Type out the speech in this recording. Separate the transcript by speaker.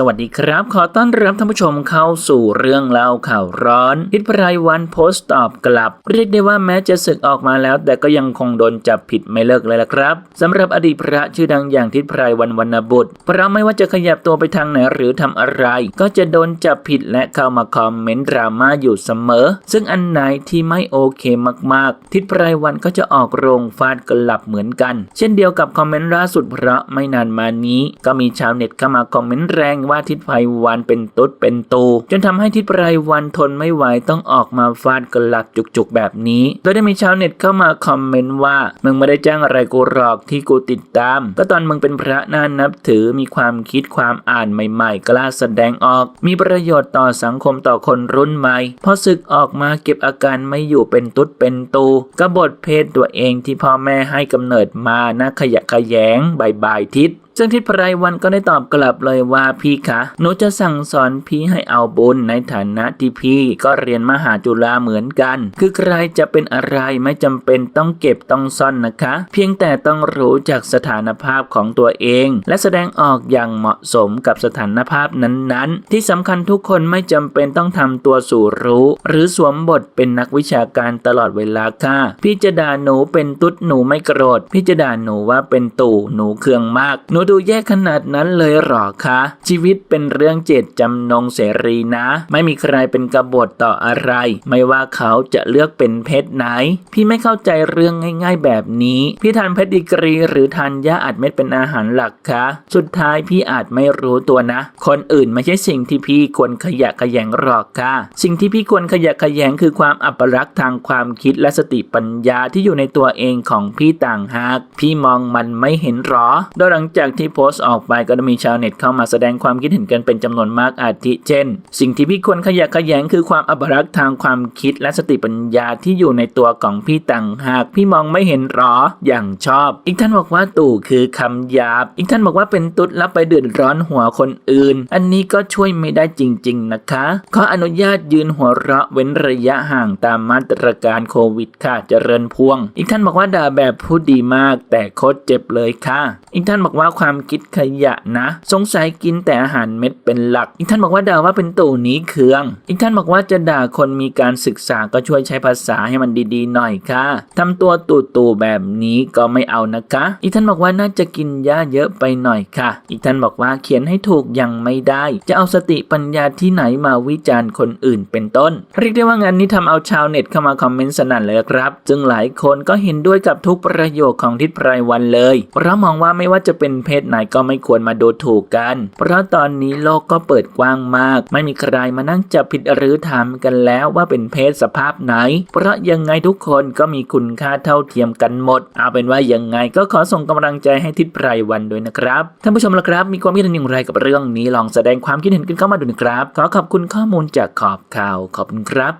Speaker 1: สวัสดีครับ ขอต้อนรับท่านผู้ชมเข้าสู่เรื่องเล่าข่าวร้อนทิศไพรวันโพสต์ตอบกลับ เรียกได้ว่าแม้จะศึกออกมาแล้ว แต่ก็ยังคงโดนจับผิดไม่เลิกเลยละครับสำหรับอดีตพระชื่อดังอย่างทิศไพรวันวรรณบุตรเพราะไม่ว่าจะขยับตัวไปทางไหนหรือทำอะไร ก็จะโดนจับผิดและเข้ามาคอมเมนต์ดราม่าอยู่เสมอ ซึ่งอันไหนที่ไม่โอเคมากๆ ทิศไพรวันก็จะออกโรงฟาดกลับเหมือนกัน เช่นเดียวกับคอมเมนต์ล่าสุดเพราะไม่นานมานี้ ก็มีชาวเน็ตเข้ามาคอมเมนต์แรงว่าทิศไพรวันเป็นตุ๊ดเป็นตู จนทำให้ทิศไพรวันทนไม่ไหวต้องออกมาฟาดกลับจุกๆแบบนี้ โดยได้มีชาวเน็ตเข้ามาคอมเมนต์ว่า มึงไม่ได้จ้างอะไรกูหรอกที่กูติดตาม ก็ตอนมึงเป็นพระน่านับถือมีความคิดความอ่านใหม่ๆ กล้าแสดงออก มีประโยชน์ต่อสังคมต่อคนรุ่นใหม่พอศึกออกมาเก็บอาการไม่อยู่เป็นตุ๊ดเป็นตูกบฏเพศตัวเองที่พ่อแม่ให้กำเนิดมานะขยะแขยงบายบายทิศ ซึ่งทิศไพรวันก็ได้ตอบกลับเลยว่าพี่คะหนูจะสั่งสอนพี่ให้เอาบุญในฐานะที่พี่ก็เรียนมหาจุฬาเหมือนกัน คือใครจะเป็นอะไรไม่จำเป็นต้องเก็บต้องซ่อนนะคะ เพียงแต่ต้องรู้จากสถานภาพของตัวเอง และแสดงออกอย่างเหมาะสมกับสถานภาพนั้นๆ ที่สำคัญทุกคนไม่จำเป็นต้องทำตัวสู่รู้ หรือสวมบทเป็นนักวิชาการตลอดเวลาค่ะพี่จะด่าหนูเป็นตุ๊ดหนูไม่โกรธพี่จะด่าหนูว่าเป็นตู่หนูเคืองมากหนูดูแย่ขนาดนั้นเลยหรอคะ ชีวิตเป็นเรื่องเจตจำนงเสรีนะ ไม่มีใครเป็นกบฏต่ออะไร ไม่ว่าเขาจะเลือกเป็นเพศไหน พี่ไม่เข้าใจเรื่องง่าย ๆ แบบนี้ พี่ทานเพชรดีกรี หรือทานยาอัดเม็ดเป็นอาหารหลักคะ สุดท้ายพี่อาจไม่รู้ตัวนะ คนอื่นไม่ใช่สิ่งที่พี่ควรขยะขยงหรอกค่ะ สิ่งที่พี่ควรขยะขยงคือความอัปลักษณ์ทางความคิดและสติปัญญาที่อยู่ในตัวเองของพี่ต่างหาก พี่มองมันไม่เห็นหรอ โดยหลังจากที่โพสต์ออกไปก็ได้มีชาวเน็ตเข้ามาแสดงความคิดเห็นกันเป็นจำนวนมากอาทิเช่น สิ่งที่พี่ควรขยะแขยงคือความอัปลักษณ์ทางความคิดและสติปัญญาที่อยู่ในตัวของพี่ต่างหาก พี่มองไม่เห็นหรออย่างชอบ อีกท่านบอกว่าตู่คือคำหยาบ อีกท่านบอกว่าเป็นตุ๊ดแล้วไปเดือดร้อนหัวคนอื่น อันนี้ก็ช่วยไม่ได้จริง ๆ นะคะ ขออนุญาตยืนหัวเราะเว้นระยะห่างตามมาตรการโควิดค่ะเจริญพวง อีกท่านบอกว่าด่าแบบพูดดีมาก แต่โคตรเจ็บเลยค่ะ อีกท่านบอกว่าความคิดขยะนะ สงสัยกินแต่อาหารเม็ดเป็นหลัก อีกท่านบอกว่าด่าว่าเป็นตู่นี้เคือง อีกท่านบอกว่าจะด่าคนมีการศึกษาก็ช่วยใช้ภาษาให้มันดีๆหน่อยค่ะทำตัวตู่ๆแบบนี้ก็ไม่เอานะคะ อีกท่านบอกว่าน่าจะกินยาเยอะไปหน่อยค่ะ อีกท่านบอกว่าเขียนให้ถูกยังไม่ได้ จะเอาสติปัญญาที่ไหนมาวิจารณ์คนอื่นเป็นต้น เรียกได้ว่างานนี้ทำเอาชาวเน็ตเข้ามาคอมเมนต์สนั่นเลยครับจึงหลายคนก็เห็นด้วยกับทุกประโยคของทิศไพรวันเลยเพราะมองว่าไม่ว่าจะเป็นเพศไหนก็ไม่ควรมาดูถูกกัน เพราะตอนนี้โลกก็เปิดกว้างมาก ไม่มีใครมานั่งจับผิดหรือถามกันแล้วว่าเป็นเพศสภาพไหน เพราะยังไงทุกคนก็มีคุณค่าเท่าเทียมกันหมด เอาเป็นว่ายังไงก็ขอส่งกำลังใจให้ทิศไพรวันด้วยนะครับ ท่านผู้ชมละครับ มีความคิดเห็นอย่างไรกับเรื่องนี้ลองแสดงความคิดเห็นกันเข้ามาดูนะครับ ขอขอบคุณข้อมูลจากขอบข่าวขอบคุณครับ